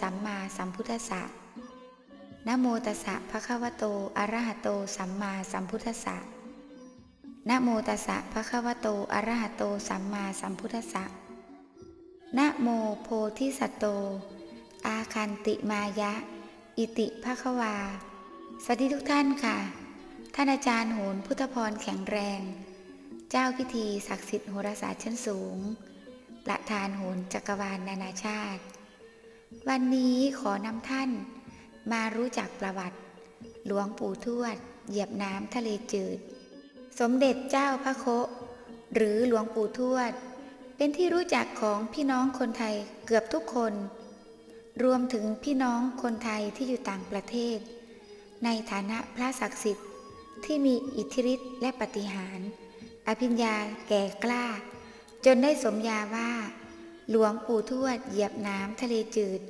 สัมมาสัมพุทธัสสะนะโมตัสสะภะคะวะโต อะระหะโต สัมมาสัมพุทธัสสะนะโมตัสสะภะคะวะโต อะระหะโต สัมมาสัมพุทธัสสะนะโมโพธิสัตโต อาคันติมายะ อิติภะคะวา สวัสดีทุกท่านค่ะ ท่านอาจารย์โหนพุทธพรแข็งแรง เจ้าพิธีศักดิ์สิทธิ์โหราศาสตร์ชั้นสูง ประธานโหนจักรวาลนานาชาติ วันนี้ขอนำท่าน มารู้จักประวัติ หลวงปู่ทวด เหยียบน้ำทะเลจืด สมเด็จเจ้าพระโคหรือหลวงปู่ทวด เป็นที่รู้จักของพี่น้องคนไทยเกือบทุกคน รวมถึงพี่น้องคนไทยที่อยู่ต่างประเทศ ในฐานะพระศักดิ์สิทธิ์ที่มีอิทธิฤทธิ์และปฏิหาร อภิญญาแก่กล้า จนได้สมญาว่า หลวงปู่ทวดเหยียบน้ำทะเลจืด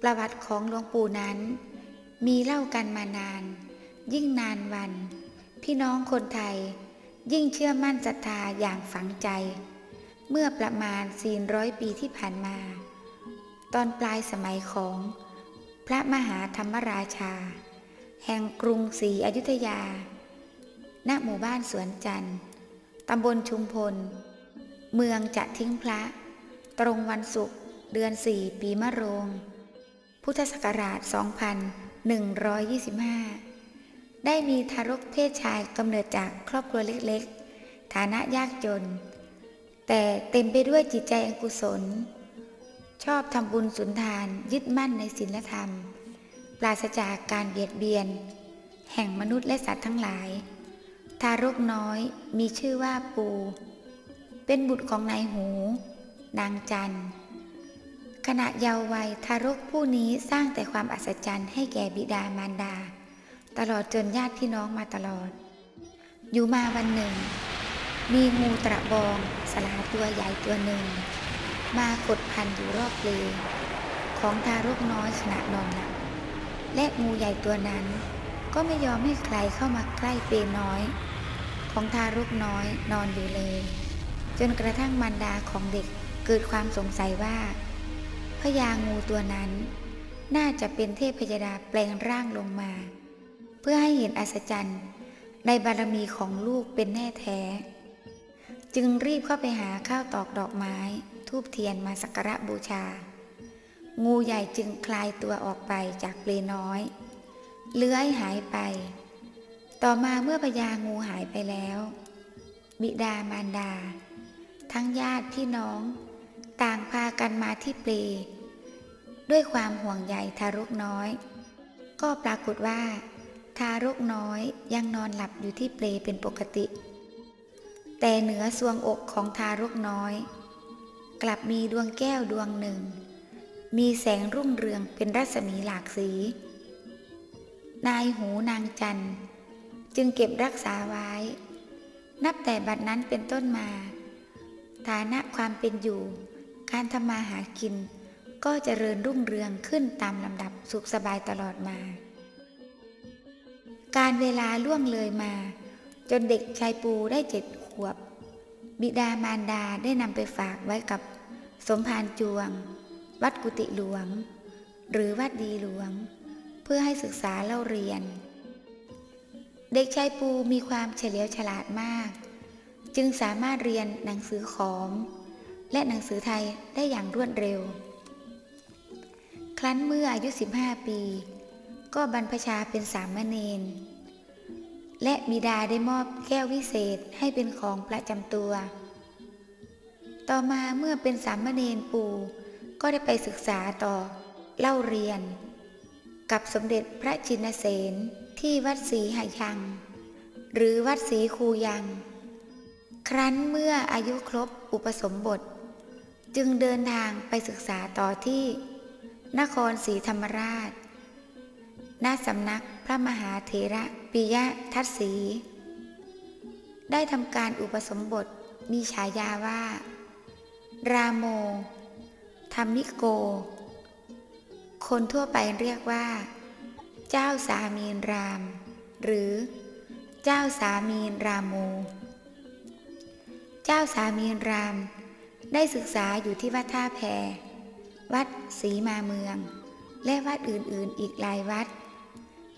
ประวัติของหลวงปู่นั้น มีเล่ากันมานาน ยิ่งนานวัน พี่น้องคนไทย ยิ่งเชื่อมั่นศรัทธาอย่างฝังใจ เมื่อประมาณ 400 ปีที่ผ่านมา ตอนปลายสมัยของพระมหาธรรมราชา แห่งกรุงศรีอยุธยา ณ หมู่บ้านสวนจันทร์ตำบลชุมพล เมืองจะทิ้งพระ ตรงวันศุกร์เดือนสี่ปีมะโรง พุทธศักราช 2125 ได้มีทารกเพศชายกำเนิดจากครอบครัวเล็กๆ ฐานะยากจน แต่เต็มไปด้วยจิตใจอันกุศล ชอบทำบุญสุนทานยึดมั่นในศีลธรรม ปราศจากการเบียดเบียน แห่งมนุษย์และสัตว์ทั้งหลาย ทารกน้อยมีชื่อว่าปู เป็นบุตรของนายหู นางจัน ขณะเยาว์วัยทารกผู้นี้สร้างแต่ความอัศจรรย์ให้แก่บิดามารดา ตลอดจนญาติพี่น้องมาตลอด อยู่มาวันหนึ่ง มีงูตระบองสลาตัวใหญ่ตัวหนึ่ง มากดพันอยู่รอบเปลของทารกน้อยขณะนอนหลับและงูใหญ่ตัวนั้น ก็ไม่ยอมให้ใครเข้ามาใกล้เปลน้อย ของทารกน้อยนอนอยู่เลย จนกระทั่งมารดาของเด็ก กิดความสงสัยว่าพญางูตัวนั้น น่าจะเป็นเทพพยดาแปลงร่างลงมา เพื่อให้เห็นอัศจรรย์ในบารมีของลูกเป็นแน่แท้ จึงรีบเข้าไปหาข้าวตอกดอกไม้ ทูบเทียนมาสักการะบูชา งูใหญ่จึงคลายตัวออกไปจากเปลน้อย เลื้อยหายไป ต่อมาเมื่อพญางูหายไปแล้ว บิดามารดา ทั้งญาติพี่น้อง ต่างพากันมาที่เปลด้วยความห่วงใยทารกน้อย ก็ปรากฏว่า ทารกน้อยยังนอนหลับอยู่ที่เปลเป็นปกติ แต่เหนือสวงอกของทารกน้อย กลับมีดวงแก้วดวงหนึ่ง มีแสงรุ่งเรืองเป็นรัศมีหลากสี นายหูนางจันจึงเก็บรักษาไว้ นับแต่บัดนั้นเป็นต้นมา ฐานะความเป็นอยู่ การทำมาหากิน ก็จเจริญรุ่งเรืองขึ้นตามลำดับสุขสบายตลอดมา การเวลาล่วงเลยมา จนเด็กชายปูได้เจ็ดขวบ บิดามารดาได้นำไปฝากไว้กับสมภารจวง วัดกุติหลวง หรือวัดดีหลวง เพื่อให้ศึกษาเล่าเรียน เด็กชายปูมีความเฉลียวฉลาดมาก จึงสามารถเรียนหนังสือขอม และหนังสือไทยได้อย่างรวดเร็ว ครั้นเมื่ออายุ 15 ปี ก็บรรพชาเป็นสามเณรและบิดาได้มอบแก้ววิเศษให้เป็นของประจำตัว ต่อมาเมื่อเป็นสามเณรปู่ก็ได้ไปศึกษาต่อเล่าเรียน กับสมเด็จพระจินเสนที่วัดศรีหายัง หรือวัดศรีคูยัง ครั้นเมื่ออายุครบอุปสมบท จึงเดินทางไปศึกษาต่อที่ นครศรีธรรมราช ณ สำนักพระมหาเถระปิยะทัศสี ได้ทำการอุปสมบทมีฉายาว่า ราโม ธรรมิโก คนทั่วไปเรียกว่า เจ้าสามีนราม หรือเจ้าสามีนราโม เจ้าสามีนราม ได้ศึกษาอยู่ที่วัดท่าแพวัดศรีมาเมือง และวัดอื่นๆอีกหลายวัด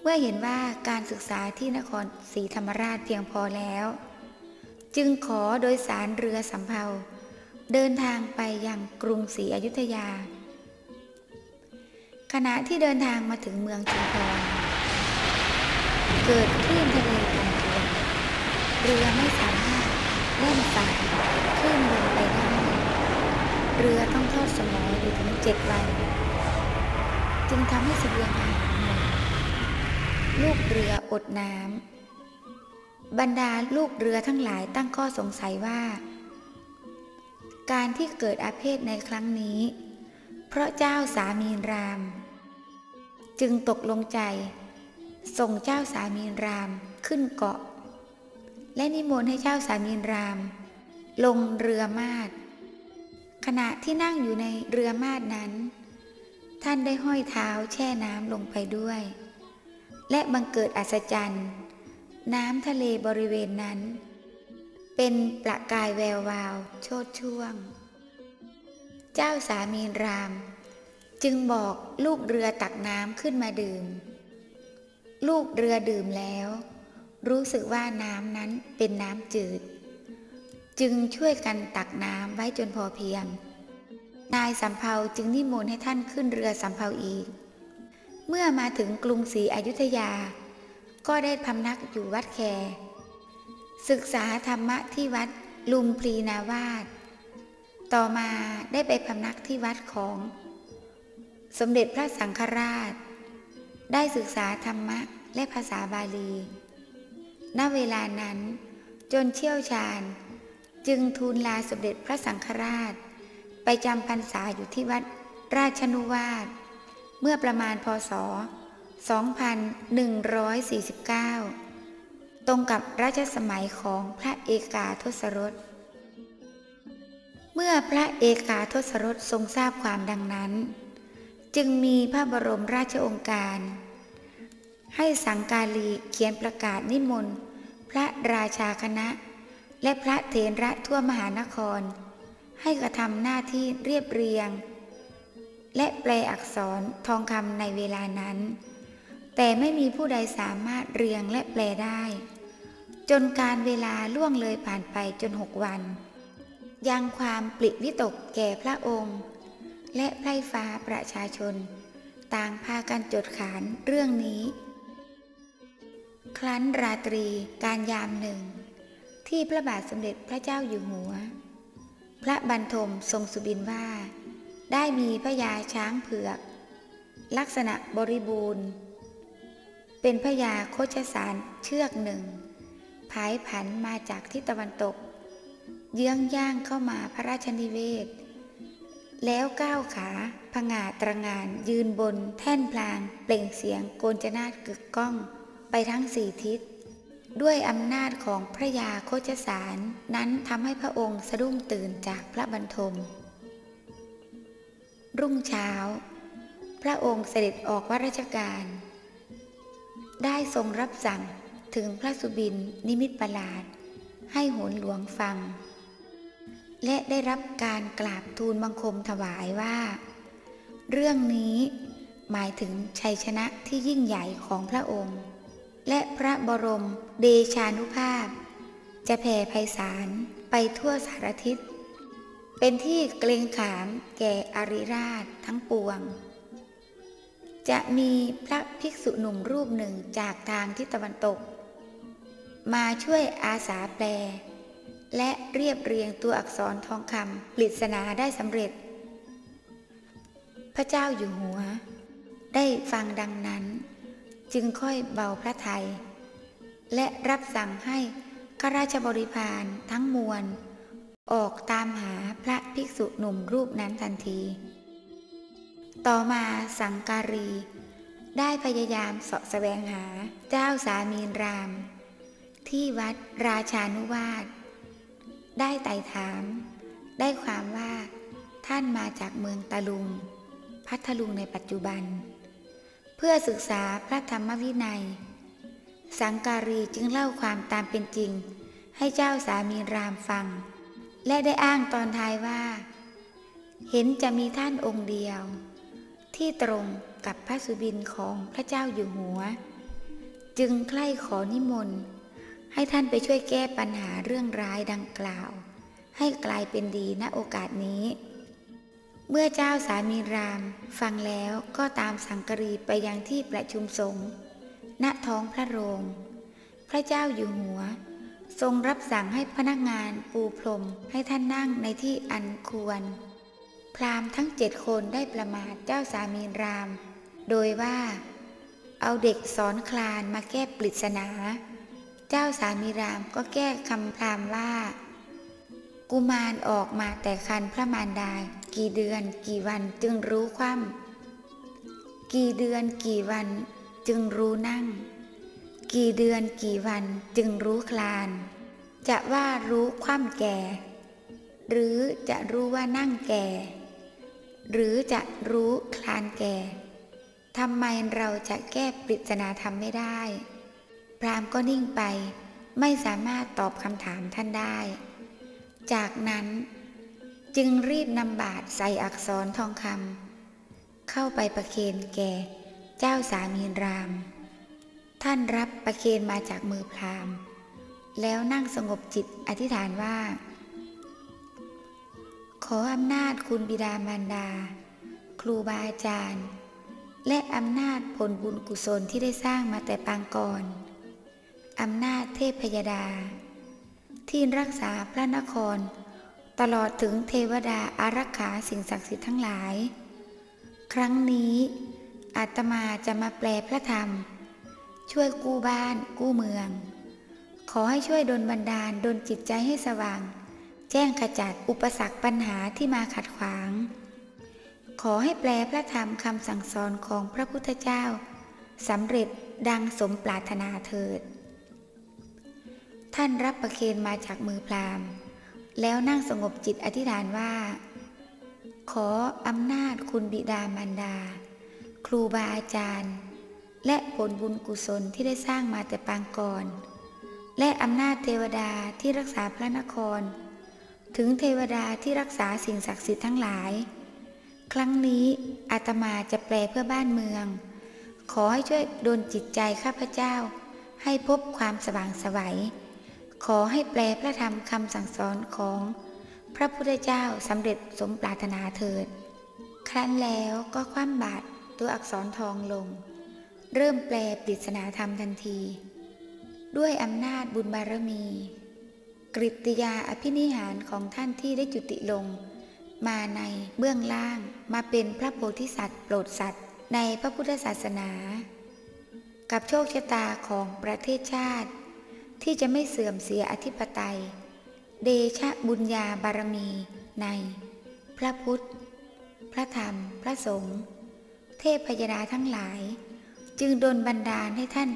เมื่อเห็นว่าการศึกษาที่นครศรีธรรมราชเพียงพอแล้ว จึงขอโดยสารเรือสำเภาเดินทางไปยังกรุงศรีอยุธยา ขณะที่เดินทางมาถึงเมืองชุมพรเกิดคลื่นทะเลกันตัวเรือไม่สามารถเล่นฝ่าคลื่นลงไปได้ เรือต้องทอดสมออยู่ถึงเจ็ดวัน จึงทำให้เสบียงอาหารหมดลูกเรืออดน้ำบรรดาลูกเรือทั้งหลายตั้งข้อสงสัยว่า การที่เกิดอาเพศในครั้งนี้ เพราะเจ้าสามีราม จึงตกลงใจ ส่งเจ้าสามีรามขึ้นเกาะ และนิมนต์ให้เจ้าสามีราม ลงเรือมาด ขณะที่นั่งอยู่ในเรือมาดนั้น ท่านได้ห้อยเท้าแช่น้ำลงไปด้วย และบังเกิดอัศจรรย์ น้ำทะเลบริเวณนั้น เป็นประกายแวววาว โชดช่วง เจ้าสามีราม จึงบอกลูกเรือตักน้ำขึ้นมาดื่ม ลูกเรือดื่มแล้ว รู้สึกว่าน้ำนั้นเป็นน้ำจืด จึงช่วยกันตักน้ำไว้จนพอเพียง นายสำเภาจึงนิมนต์ให้ท่านขึ้นเรือสำเภาอีก เมื่อมาถึงกรุงศรีอยุธยา ก็ได้พำนักอยู่วัดแค ศึกษาธรรมะที่วัดลุมพลีนาวาสต่อมาได้ไปพำนักที่วัดของ สมเด็จพระสังฆราช ได้ศึกษาธรรมะและภาษาบาลี ณ เวลานั้นจนเชี่ยวชาญ จึงทูลลาสมเด็จพระสังฆราช ไปจำพรรษาอยู่ที่วัดราชนุวาสเมื่อประมาณพศ 2149 ตรงกับรัชสมัยของพระเอกาทศรส เมื่อพระเอกาทศรสทรงทราบความดังนั้น จึงมีพระบรมราชองค์การ ให้สังกาลีเขียนประกาศนิมนต์พระราชาคณะ และพระเถระทั่วมหานคร ให้กระทำหน้าที่เรียบเรียง และแปลอักษรทองคำในเวลานั้น แต่ไม่มีผู้ใดสามารถเรียงและแปลได้ จนการเวลาล่วงเลยผ่านไปจนหกวัน ยังความปลิวิตกแก่พระองค์ และไพร่ฟ้าประชาชน ต่างพากันจดขานเรื่องนี้ ครั้นราตรีการยามหนึ่ง ที่พระบาทสมเด็จพระเจ้าอยู่หัว พระบรรทมทรงสุบินว่า ได้มีพระยาช้างเผือก ลักษณะบริบูรณ์ เป็นพระยาโคชสารเชือกหนึ่งผายผันมาจากทิศตะวันตก เยื้องย่างเข้ามาพระราชนิเวศ แล้วก้าวขาผงาตรงานยืนบนแท่นพลาง เปล่งเสียงโกนจนาดกึกก้อง ไปทั้งสี่ทิศ ด้วยอำนาจของพระยาโคชสาร นั้นทำให้พระองค์สะดุ้งตื่นจากพระบรรทม รุ่งเช้า พระองค์เสด็จออกว่าราชการ ได้ทรงรับสั่งถึงพระสุบินนิมิตประหลาด ให้โหนหลวงฟัง และได้รับการกราบทูลบังคมถวายว่า เรื่องนี้หมายถึงชัยชนะที่ยิ่งใหญ่ของพระองค์ และพระบรมเดชานุภาพ จะแผ่ไพศาลไปทั่วสารทิศ เป็นที่เกรงขามแก่อริราชทั้งปวง จะมีพระภิกษุหนุ่มรูปหนึ่งจากทางทิศตะวันตก มาช่วยอาสาแปล และเรียบเรียงตัวอักษรทองคำปริศนาได้สำเร็จ พระเจ้าอยู่หัว ได้ฟังดังนั้น จึงค่อยเบาพระทยัยและรับสั่งให้ข้าราชบริพารทั้งมวล ออกตามหาพระภิกษุหนุ่มรูปนั้นทันที ต่อมาสังการี ได้พยายามเสาะแสวงหาเจ้าสามีราม ที่วัดราชานุวาสได้ไต่ถาม ได้ความว่าท่านมาจากเมืองตะลุง พัทลุงในปัจจุบัน พื่อศึกษาพระธรรมวินัย สังการีจึงเล่าความตามเป็นจริง ให้เจ้าสามีรามฟัง และได้อ้างตอนท้ายว่า เห็นจะมีท่านองค์เดียว ที่ตรงกับพระสุบินของพระเจ้าอยู่หัว จึงใคร่ขอนิมนต์ ให้ท่านไปช่วยแก้ปัญหาเรื่องร้ายดังกล่าว ให้กลายเป็นดีณโอกาสนี้ เมื่อเจ้าสามีราม ฟังแล้วก็ตามสังกรีไปยังที่ประชุมสงฆ์ณท้องพระโรง พระเจ้าอยู่หัว ทรงรับสั่งให้พนักงานปูพรมให้ท่านนั่งในที่อันควร พรามทั้งเจ็ดคนได้ประมาทเจ้าสามีราม โดยว่า เอาเด็กสอนคลานมาแก้ปริศนา เจ้าสามีรามก็แก้คำพรามว่า กุมารออกมาแต่คันพระมารดา กี่เดือนกี่วันจึงรู้คว่ำกี่เดือนกี่วันจึงรู้นั่ง กี่เดือนกี่วันจึงรู้คลาน จะว่ารู้คว่ำแก่ หรือจะรู้ว่านั่งแก่ หรือจะรู้คลานแก่ทำไมเราจะแก้ปริศนาธรรมไม่ได้ พรามก็นิ่งไปไม่สามารถตอบคำถามท่านได้ จากนั้น จึงรีบนำบาทใส่อักษรทองคำเข้าไปประเคนแก่เจ้าสามีราม ท่านรับประเคนมาจากมือพราหมณ์ แล้วนั่งสงบจิตอธิษฐานว่า ขออำนาจคุณบิดามารดา ครูบาอาจารย์ และอำนาจผลบุญกุศลที่ได้สร้างมาแต่ปางก่อนอำนาจเทพพยดา ที่รักษาพระนคร ตลอดถึงเทวดาอารักขาสิ่งศักดิ์สิทธิ์ทั้งหลาย ครั้งนี้อาตมาจะมาแปลพระธรรม ช่วยกู้บ้านกู้เมือง ขอให้ช่วยดลบันดาลดลจิตใจให้สว่าง แจ้งขจัดอุปสรรคปัญหาที่มาขัดขวาง ขอให้แปลพระธรรมคำสั่งสอนของพระพุทธเจ้าสำเร็จดังสมปรารถนาเถิด ท่านรับประเคนมาจากมือพราหมณ์ แล้วนั่งสงบจิตอธิษฐานว่า ขออำนาจคุณบิดามารดา ครูบาอาจารย์ และผลบุญกุศลที่ได้สร้างมาแต่ปางก่อน และอำนาจเทวดาที่รักษาพระนคร ถึงเทวดาที่รักษาสิ่งศักดิ์สิทธิ์ทั้งหลาย ครั้งนี้อาตมาจะแปลเพื่อบ้านเมือง ขอให้ช่วยดลจิตใจข้าพเจ้า ให้พบความสว่างสวัย ขอให้แปลพระธรรมคำสั่งสอนของพระพุทธเจ้าสำเร็จสมปรารถนาเถิด ครั้นแล้วก็คว่ำบาตรตัวอักษรทองลง เริ่มแปลปริศนาธรรมทันที ด้วยอำนาจบุญบารมี กริตยาอภินิหารของท่านที่ได้จุติลง มาในเบื้องล่างมาเป็นพระโพธิสัตว์โปรดสัตว์ในพระพุทธศาสนา กับโชคชะตาของประเทศชาติ ที่จะไม่เสื่อมเสียอธิปไตย เดชะบุญญาบารมีใน พระพุทธ พระธรรม พระสงฆ์เทพพยดาทั้งหลาย จึงโดนบันดาลให้ท่าน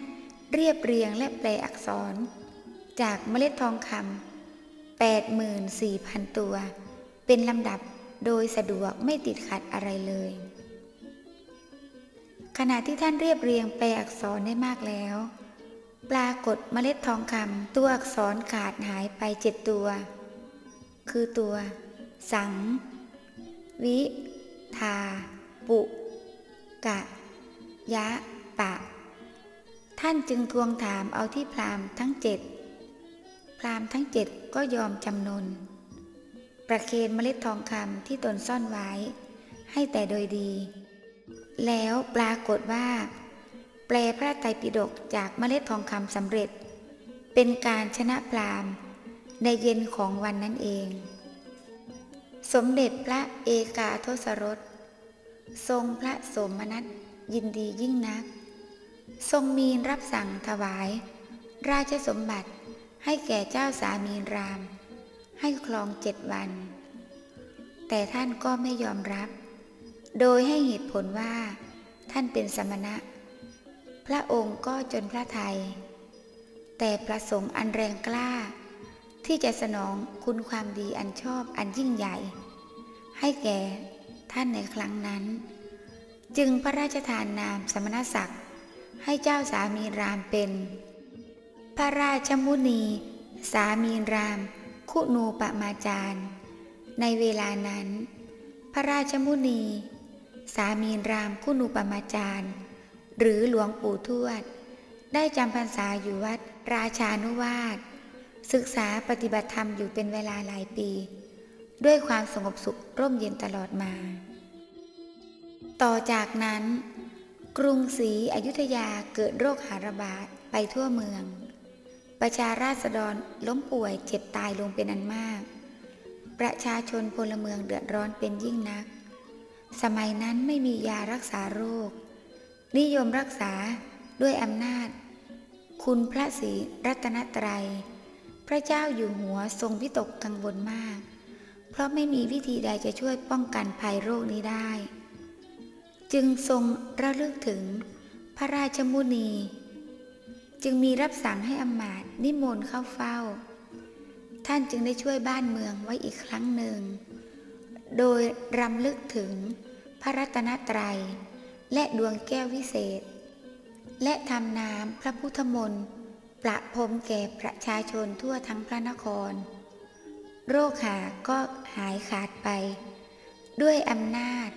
เรียบเรียงและแปลอักษร จากเมล็ดทองคำ84,000 ตัว เป็นลำดับโดยสะดวกไม่ติดขัดอะไรเลย ขณะที่ท่านเรียบเรียงแปลอักษรได้มากแล้ว ปรากฏเมล็ดทองคำตัวอักษรขาดหายไปเจ็ดตัว คือตัว สัง วิ ทา ปุ กะ ยะ ปะ ท่านจึงทวงถามเอาที่พรามทั้งเจ็ด พรามทั้งเจ็ดก็ยอมจำนน ประเคนเมล็ดทองคำที่ตนซ่อนไว้ ให้แต่โดยดี แล้วปรากฏว่า แปลพระไตรปิฎกจากเมล็ดทองคำสำเร็จ เป็นการชนะพรามในเย็นของวันนั้นเอง สมเด็จพระเอกาทศรส ทรงพระสมนัตยินดียิ่งนัก ทรงมีรับสั่งถวาย ราชสมบัติให้แก่เจ้าสามีราม ให้คลองเจ็ดวัน แต่ท่านก็ไม่ยอมรับ โดยให้เหตุผลว่า ท่านเป็นสมณะ พระองค์ก็จนพระไทยแต่ประสงค์อันแรงกล้า ที่จะสนองคุณความดีอันชอบอันยิ่งใหญ่ ให้แก่ท่านในครั้งนั้น จึงพระราชทานนามสมณศักดิ์ ให้เจ้าสามีรามเป็น พระราชมุนี สามีราม คุนูปมาจารย์ ในเวลานั้น พระราชมุนี สามีรามคุณุปมาจารย์ หรือหลวงปู่ทวด ได้จำพรรษาอยู่วัดราชานุวาสศึกษาปฏิบัติธรรมอยู่เป็นเวลาหลายปี ด้วยความสงบสุขร่มเย็นตลอดมา ต่อจากนั้น กรุงศรีอยุธยาเกิดโรคหาระบาดไปทั่วเมือง ประชาราษฎรล้มป่วยเจ็บตายลงเป็นอันมาก ประชาชนพลเมืองเดือดร้อนเป็นยิ่งนัก สมัยนั้นไม่มียารักษาโรค นิยมรักษาด้วยอำนาจ คุณพระศรีรัตนตรัย พระเจ้าอยู่หัวทรงวิตกกังวลมาก เพราะไม่มีวิธีใดจะช่วยป้องกันภัยโรคนี้ได้ จึงทรงระลึกถึงพระราชมุนี จึงมีรับสั่งให้อมาตย์นิมนต์เข้าเฝ้า ท่านจึงได้ช่วยบ้านเมืองไว้อีกครั้งหนึ่ง โดยรำลึกถึงพระรัตนตรัย และดวงแก้ววิเศษ และทำน้ำพระพุทธมนต์ประพรมแก่ประชาชนทั่วทั้งพระนคร โรคหาก็หายขาดไป ด้วยอำนาจ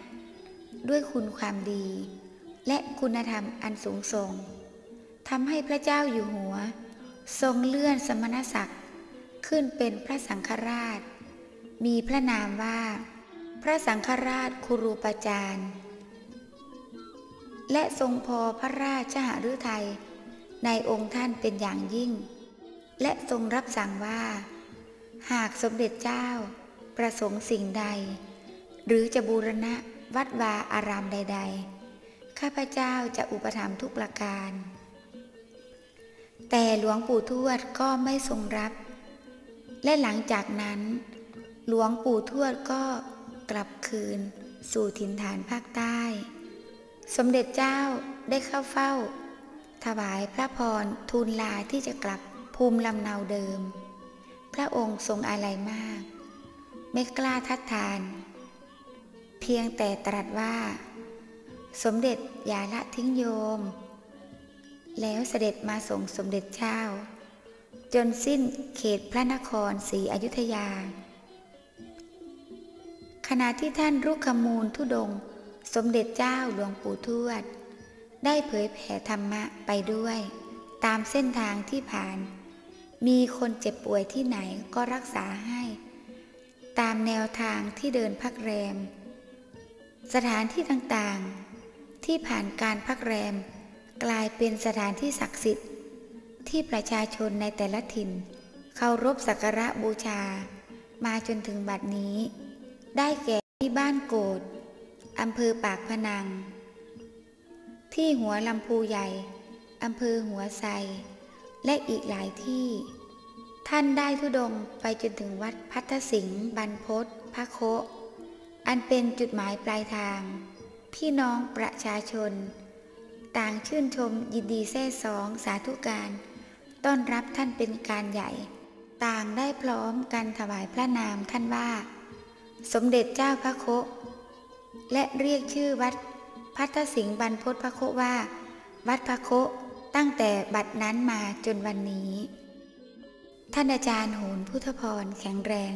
ด้วยคุณความดี และคุณธรรมอันสูงส่งทำให้พระเจ้าอยู่หัว ทรงเลื่อนสมณศักดิ์ขึ้นเป็นพระสังฆราช มีพระนามว่า พระสังฆราชคุรูปาจารย์ และทรงพอพระราชหฤทัยในองค์ท่านเป็นอย่างยิ่ง และทรงรับสั่งว่า หากสมเด็จเจ้าประสงค์สิ่งใด หรือจะบูรณะวัดวาอารามใด ๆ ข้าพเจ้าจะอุปถัมภ์ทุกประการ แต่หลวงปู่ทวดก็ไม่ทรงรับ และหลังจากนั้น หลวงปู่ทวดก็กลับคืน สู่ถิ่นฐานภาคใต้ สมเด็จเจ้าได้เข้าเฝ้า ถวายพระพรทูลลาที่จะกลับภูมิลำเนาเดิม พระองค์ทรงอาลัยมาก ไม่กล้าทัดทาน เพียงแต่ตรัสว่า สมเด็จอย่าละทิ้งโยม แล้วเสด็จมาส่งสมเด็จเจ้า จนสิ้นเขตพระนครศรีอยุธยา ขณะที่ท่านรุกขมูลทุดง สมเด็จเจ้าหลวงปู่ทวด ได้เผยแผ่ธรรมะไปด้วย ตามเส้นทางที่ผ่าน มีคนเจ็บป่วยที่ไหนก็รักษาให้ ตามแนวทางที่เดินพักแรม สถานที่ต่างๆ ที่ผ่านการพักแรม กลายเป็นสถานที่ศักดิ์สิทธิ์ ที่ประชาชนในแต่ละถิ่นเคารพสักการะบูชา มาจนถึงบัดนี้ ได้แก่ที่บ้านโกด อำเภอปากพนัง ที่หัวลำพูใหญ่ อำเภอหัวไซและอีกหลายที่ ท่านได้ทุดงไปจนถึงวัดพัทธสิงห์บรรพศพระโคอันเป็นจุดหมายปลายทาง พี่น้องประชาชน ต่างชื่นชมยินดีแท้สองสาธุการ ต้อนรับท่านเป็นการใหญ่ ต่างได้พร้อมกันถวายพระนามท่านว่า สมเด็จเจ้าพระโค และเรียกชื่อวัดพัทธสิงห์บรรพตพระโคว่า วัดพระโคตั้งแต่บัดนั้นมาจนวันนี้ ท่านอาจารย์โหนพุทธพรแข็งแรง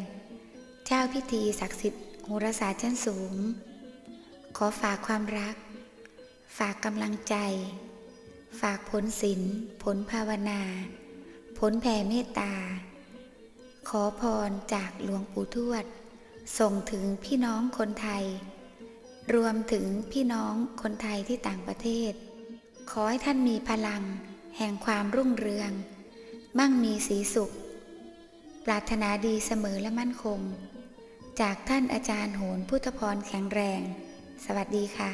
เจ้าพิธีศักดิ์สิทธิ์โหราศาสตร์ชั้นสูง ขอฝากความรัก ฝากกำลังใจ ฝากผลศีลผลภาวนา ผลแผ่เมตตา ขอพรจากหลวงปู่ทวด ส่งถึงพี่น้องคนไทย รวมถึงพี่น้องคนไทยที่ต่างประเทศ ขอให้ท่านมีพลัง แห่งความรุ่งเรือง มั่งมีสีสุข ปรารถนาดีเสมอและมั่นคง จากท่านอาจารย์โหนพุทธพรแข็งแรง สวัสดีค่ะ